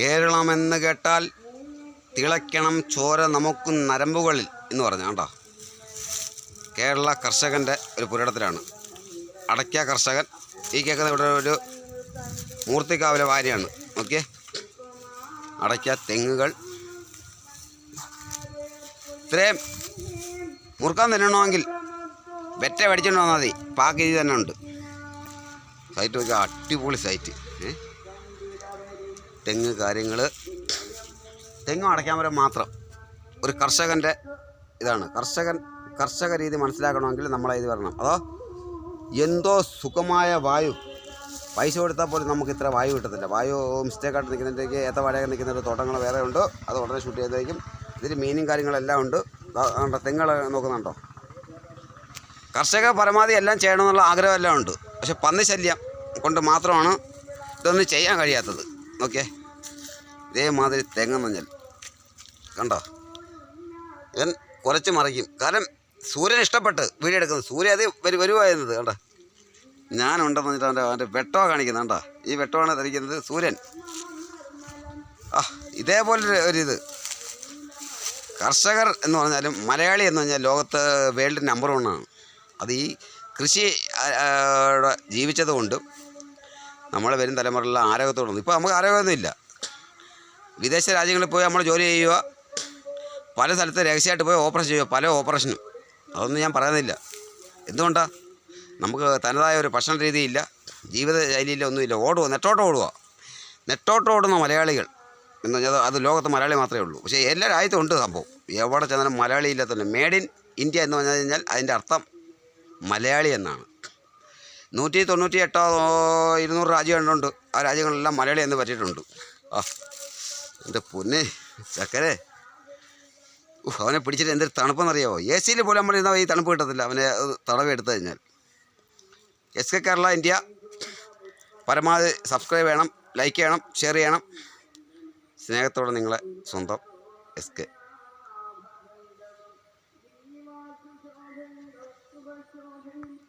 കേരളമെന്ന് കേട്ടാൽ തിളയ്ക്കണം ചോര നമുക്ക് നരമ്പുകളിൽ എന്ന് പറഞ്ഞു കേട്ടോ കേരള കർഷകന്റെ ഒരു പുരടത്തിലാണ്. അടയ്ക്ക കർഷകൻ. ഈ കേൾക്കുന്ന ഇവിടെ ഒരു മൂർത്തിക്കാവിലെ വാര്യാണ് ഓക്കെ അടയ്ക്ക തെങ്ങുകൾ. ഇത്രയും മുറുക്കാൻ തന്നെയാണെങ്കിൽ വെറ്റ മേടിച്ചോണ്ട് വന്നാൽ മതി. പാക്കേജ് തന്നെ ഉണ്ട് സൈറ്റ് നോക്കിയാൽ അടിപൊളി സൈറ്റ്. ഏ? തെങ്ങ് കാര്യങ്ങൾ തെങ്ങ് അടയ്ക്കാൻ മാത്രം ഒരു കർഷകന്റെ ഇതാണ്. കർഷകൻ കർഷക രീതി മനസ്സിലാക്കണമെങ്കിൽ നമ്മളെ ഇത് വരണം. അതോ എന്തോ സുഖമായ വായു. പൈസ കൊടുത്താൽ പോലും നമുക്ക് ഇത്ര വായു കിട്ടത്തില്ല. വായു മിസ്റ്റേക്കായിട്ട് നിൽക്കുന്നതിലേക്ക് ഏത്ത വാടക നിൽക്കുന്ന തോട്ടങ്ങൾ വേറെ ഉണ്ട്. അത് ഉടനെ ഷൂട്ട് ചെയ്തേക്കും. ഇതിൽ മീനും കാര്യങ്ങളെല്ലാം ഉണ്ട്. തെങ്ങൾ നോക്കുന്നുണ്ടോ? കർഷക പരമാവധി എല്ലാം ചെയ്യണമെന്നുള്ള ആഗ്രഹമെല്ലാം ഉണ്ട്. പക്ഷെ പന്നി ശല്യം കൊണ്ട് മാത്രമാണ് ഇതൊന്നും ചെയ്യാൻ കഴിയാത്തത്. ഓക്കെ ഇതേമാതിരി തെങ്ങ് മഞ്ഞൾ. കണ്ടോ? ഇവൻ കുറച്ച് മറിക്കും. കാരണം സൂര്യൻ ഇഷ്ടപ്പെട്ട് വീഡിയോ എടുക്കുന്നത്. സൂര്യ അത് വരു വരുവായിരുന്നത് കണ്ടോ? ഞാനുണ്ടെന്ന് പറഞ്ഞിട്ട് അവന്റെ അവന്റെ വെട്ടോ കാണിക്കുന്നത് കണ്ടോ? ഈ വെട്ടമാണ് ധരിക്കുന്നത് സൂര്യൻ. ആ ഇതേപോലൊരു ഒരിത്. കർഷകർ എന്ന് പറഞ്ഞാലും മലയാളി എന്ന് പറഞ്ഞാൽ ലോകത്ത് വേൾഡ് നമ്പർ വണ്ണാണ് അത് ഈ കൃഷി ജീവിച്ചത് കൊണ്ടും നമ്മൾ വരും തലമുറയിലുള്ള ആരോഗ്യത്തോടും ഇപ്പോൾ നമുക്ക് ആരോഗ്യമൊന്നുമില്ല വിദേശ രാജ്യങ്ങളിൽ പോയി നമ്മൾ ജോലി ചെയ്യുക പല സ്ഥലത്ത് രഹസ്യമായിട്ട് പോയി ഓപ്പറേഷൻ ചെയ്യുക പല ഓപ്പറേഷനും. അതൊന്നും ഞാൻ പറയുന്നില്ല. എന്തുകൊണ്ടാണ് നമുക്ക് തനതായ ഒരു ഭക്ഷണ രീതിയില്ല ജീവിത ശൈലിയില്ല ഒന്നുമില്ല. ഓടുക നെട്ടോട്ട് ഓടുക. നെട്ടോട്ട് ഓടുന്ന മലയാളികൾ എന്ന് പറഞ്ഞാൽ അത് അത് ലോകത്ത് മലയാളി മാത്രമേ ഉള്ളൂ. പക്ഷേ എല്ലാ രാജ്യത്തും ഉണ്ട് സംഭവം. എവിടെ ചെന്നാലും മലയാളി ഇല്ലാത്തല്ല മേഡ് ഇൻ ഇന്ത്യ എന്ന് പറഞ്ഞു കഴിഞ്ഞാൽ അതിന്റെ അർത്ഥം മലയാളി എന്നാണ്. നൂറ്റി തൊണ്ണൂറ്റി എട്ടോ ഇരുന്നൂറ് രാജ്യങ്ങളുണ്ട്. ആ രാജ്യങ്ങളെല്ലാം മലയാളി എന്ന് പറ്റിയിട്ടുണ്ട്. ആ എന്റെ പൊന്നെ ചക്കരെ. അവനെ പിടിച്ചിട്ട് എന്തൊരു തണുപ്പെന്നറിയാവോ? എ സിയിൽ പോലും നമ്മൾ ഇരുന്നാൽ ഈ തണുപ്പ് കിട്ടത്തില്ല. അവനെ തടവ് എടുത്തു കഴിഞ്ഞാൽ. S K Kerala India. പരമാവധി സബ്സ്ക്രൈബ് ചെയ്യണം ലൈക്ക് ചെയ്യണം ഷെയർ ചെയ്യണം. സ്നേഹത്തോടെ നിങ്ങളെ സ്വന്തം എസ് കെ.